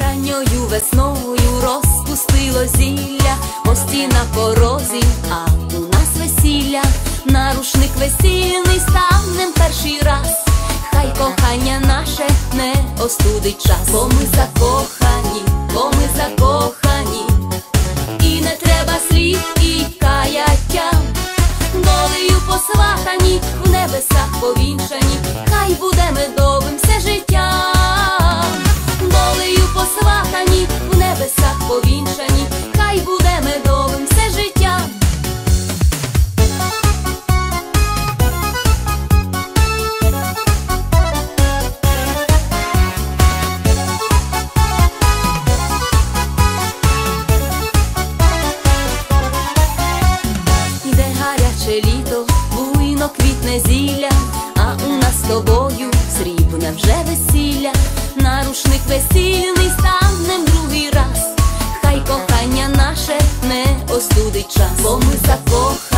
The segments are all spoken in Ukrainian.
Ранньою весною розпустило зілля, гості на порозі, а у нас весілля, нарушник весільний станем перший раз. Хай кохання наше не остудить час, бо ми закохані, бо ми закохані, і не треба слів і каяття, долею посватані, в небесах повіншані, буйно квітне зілля, а у нас з тобою срібне вже весілля, нарушник весільний станем другий раз, хай кохання наше не остудить час, бо ми закохані,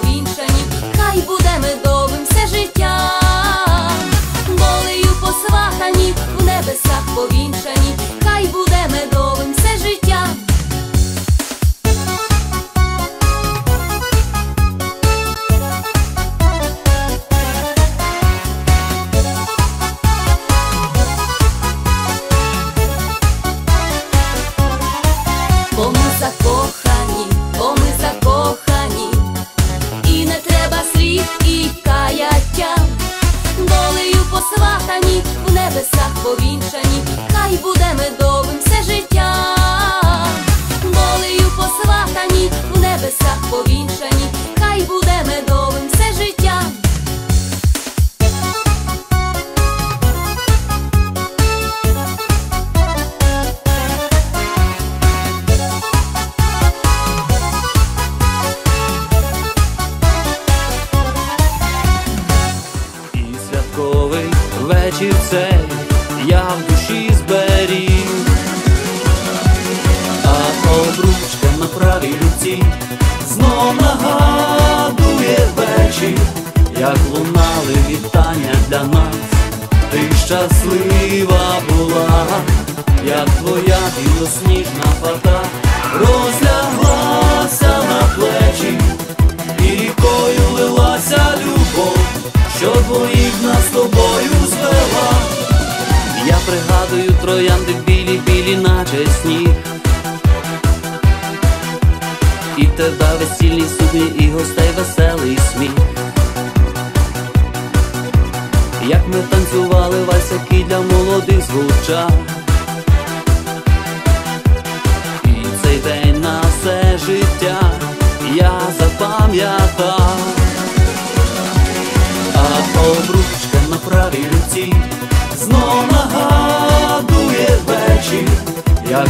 небесах правій руці знов нагадує вечір, як лунали вітання для нас, ти щаслива була, як твоя білосніжна фата розляглася на плечі і рікою лилася любов, що двоїх нас тобою звела. Я пригадую троянди білі, білі, наче сніг. Тебе весільні сукні, і гостей веселий сміх. Як ми танцювали вальсаки для молодих звучав. І цей день на все життя я запам'ятав, а обручка на правій руці знов нагадує вечір, як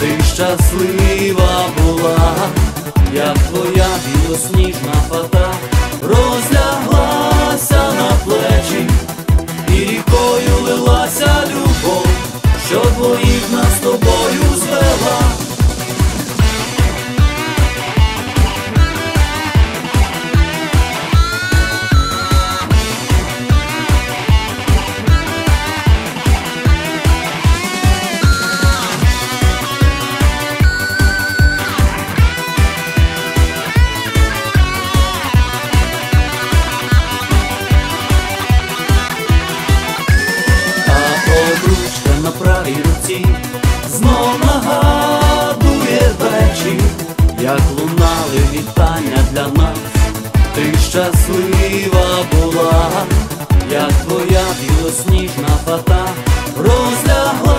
ти щаслива була, як твоя білосніжна фата. Розляглася серці, знов нагадує вечір, як лунали вітання для нас, ти щаслива була, як твоя білосніжна фата. Розлягла.